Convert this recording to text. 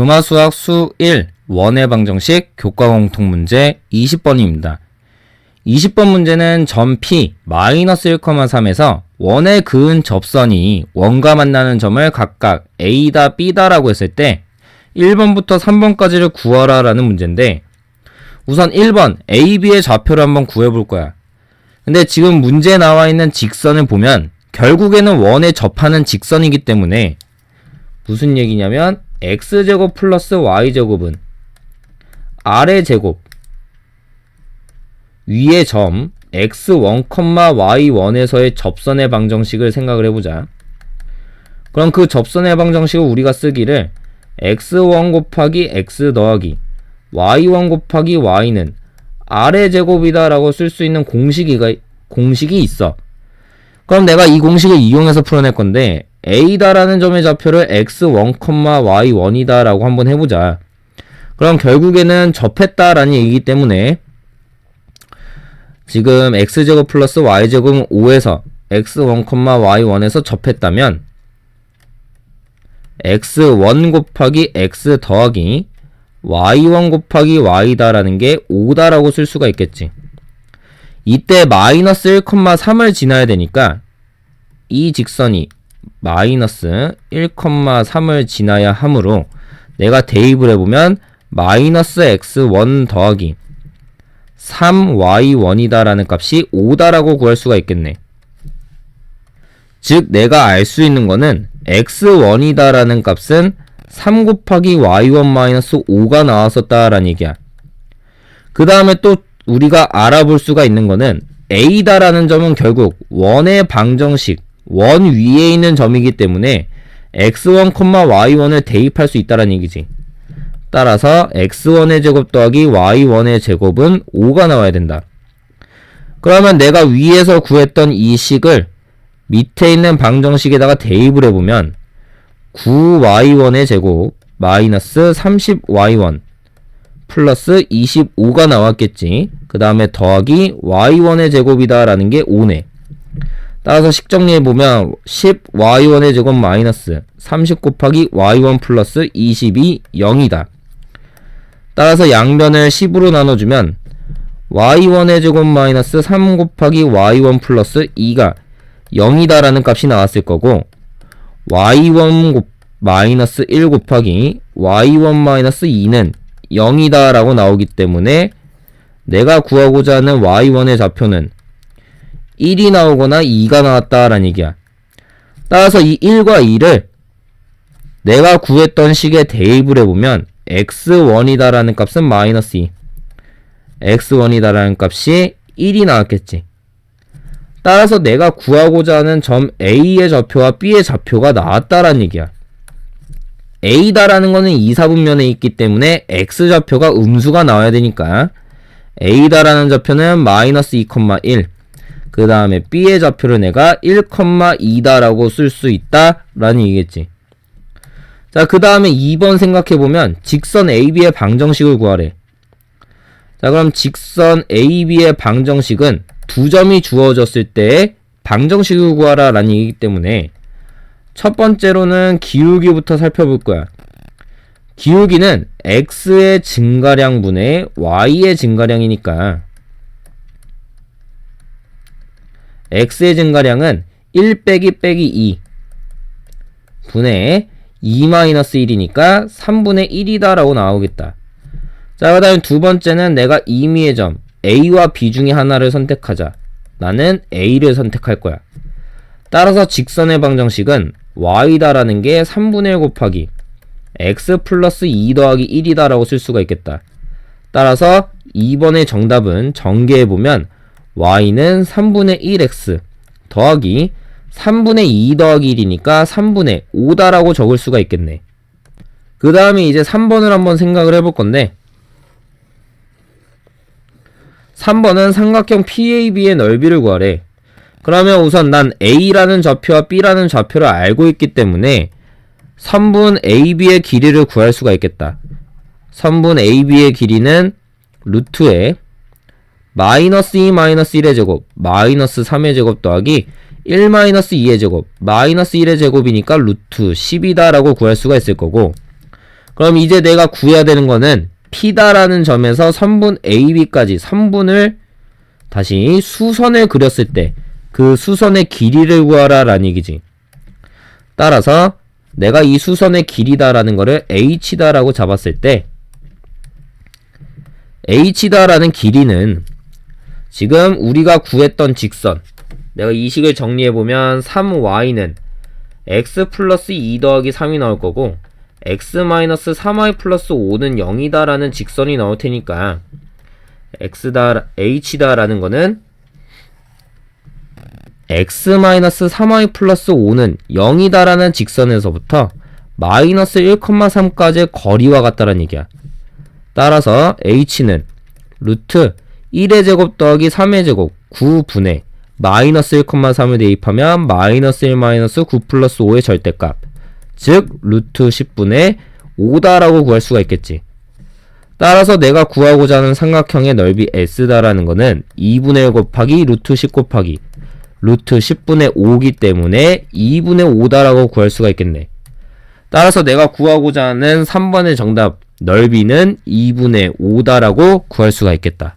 음화수학 수 1 원의 방정식 교과 공통 문제 20번입니다. 20번 문제는 점 P 마이너스 1,3에서 원에 그은 접선이 원과 만나는 점을 각각 A다 B다라고 했을 때 1번부터 3번까지를 구하라 라는 문제인데 우선 1번 A, B의 좌표를 한번 구해볼 거야. 근데 지금 문제에 나와 있는 직선을 보면 결국에는 원에 접하는 직선이기 때문에 무슨 얘기냐면 x제곱 플러스 y제곱은 아래 제곱 위의 점 x1, y1에서의 접선의 방정식을 생각을 해보자. 그럼 그 접선의 방정식을 우리가 쓰기를 x1 곱하기 x 더하기 y1 곱하기 y는 아래 제곱이다 라고 쓸 수 있는 공식이, 공식이 있어. 그럼 내가 이 공식을 이용해서 풀어낼 건데 a다라는 점의 좌표를 x1, y1이다 라고 한번 해보자. 그럼 결국에는 접했다라는 얘기이기 때문에 지금 x제곱 플러스 y제곱은 5에서 x1, y1에서 접했다면 x1 곱하기 x 더하기 y1 곱하기 y다라는 게 5다라고 쓸 수가 있겠지. 이때 마이너스 1,3을 지나야 되니까 이 직선이 마이너스 1,3을 지나야 하므로 내가 대입을 해보면 마이너스 x1 더하기 3y1이다 라는 값이 5다라고 구할 수가 있겠네. 즉 내가 알 수 있는 거는 x1이다 라는 값은 3 곱하기 y1 마이너스 5가 나왔었다라는 얘기야. 그 다음에 또 우리가 알아볼 수가 있는 거는 a다라는 점은 결국 원의 방정식 원 위에 있는 점이기 때문에 x1, y1을 대입할 수 있다는 얘기지. 따라서 x1의 제곱 더하기 y1의 제곱은 5가 나와야 된다. 그러면 내가 위에서 구했던 이 식을 밑에 있는 방정식에다가 대입을 해보면 9y1의 제곱 마이너스 30y1 플러스 25가 나왔겠지. 그 다음에 더하기 y1의 제곱이다 라는 게 5네. 따라서 식 정리해 보면 10y1의 제곱 마이너스 30 곱하기 y1 플러스 22 0이다. 따라서 양변을 10으로 나눠주면 y1의 제곱 마이너스 3 곱하기 y1 플러스 2가 0이다 라는 값이 나왔을 거고 y1 곱, 마이너스 1 곱하기 y1 마이너스 2는 0이다 라고 나오기 때문에 내가 구하고자 하는 y1의 좌표는 1이 나오거나 2가 나왔다라는 얘기야. 따라서 이 1과 2를 내가 구했던 식에 대입을 해보면 x1이다라는 값은 마이너스 2 x1이다라는 값이 1이 나왔겠지. 따라서 내가 구하고자 하는 점 A의 좌표와 B의 좌표가 나왔다라는 얘기야. A다라는 거는 2, 4분면에 있기 때문에 X좌표가 음수가 나와야 되니까 A다라는 좌표는 마이너스 2,1 그 다음에 B의 좌표를 내가 1,2다라고 쓸 수 있다 라는 얘기겠지. 자, 그 다음에 2번 생각해보면 직선 AB의 방정식을 구하래. 자, 그럼 직선 AB의 방정식은 두 점이 주어졌을 때 방정식을 구하라 라는 얘기이기 때문에 첫 번째로는 기울기부터 살펴볼 거야. 기울기는 x의 증가량 분의 y의 증가량이니까 x의 증가량은 1 빼기 빼기 2 분의 2-1이니까 3분의 1이다 라고 나오겠다. 자, 그 다음에 두 번째는 내가 임의의 점 a와 b 중에 하나를 선택하자. 나는 a를 선택할 거야. 따라서 직선의 방정식은 y다라는 게 3분의 1 곱하기 x 플러스 2 더하기 1이다 라고 쓸 수가 있겠다. 따라서 2번의 정답은 전개해보면 y는 3분의 1x 더하기 3분의 2 더하기 1이니까 3분의 5다라고 적을 수가 있겠네. 그 다음에 이제 3번을 한번 생각을 해볼 건데 3번은 삼각형 PAB의 넓이를 구하래. 그러면 우선 난 A라는 좌표와 B라는 좌표를 알고 있기 때문에 3분 AB의 길이를 구할 수가 있겠다. 3분 AB의 길이는 루트에 마이너스 2 마이너스 1의 제곱 마이너스 3의 제곱 더하기 1 마이너스 2의 제곱 마이너스 1의 제곱이니까 루트 10이다 라고 구할 수가 있을 거고 그럼 이제 내가 구해야 되는 거는 P다라는 점에서 선분 AB까지 선분을 다시 수선을 그렸을 때 그 수선의 길이를 구하라 라는 얘기지. 따라서 내가 이 수선의 길이다라는 거를 h다라고 잡았을 때 h다라는 길이는 지금 우리가 구했던 직선 내가 이 식을 정리해 보면 3y는 x 플러스 2 더하기 3이 나올 거고 x 마이너스 3y 플러스 5는 0이다 라는 직선이 나올 테니까 x다 h다 라는 거는 x 마이너스 3y 플러스 5는 0이다 라는 직선에서부터 마이너스 1,3까지의 거리와 같다는 얘기야. 따라서 h는 루트 1의 제곱 더하기 3의 제곱 9분의 마이너스 1,3을 대입하면 마이너스 1 마이너스 9 플러스 5의 절대값 즉 루트 10분의 5다라고 구할 수가 있겠지. 따라서 내가 구하고자 하는 삼각형의 넓이 s다라는 거는 2분의 1 곱하기 루트 10 곱하기 루트 10분의 5기 때문에 2분의 5다라고 구할 수가 있겠네. 따라서 내가 구하고자 하는 3번의 정답 넓이는 2분의 5다라고 구할 수가 있겠다.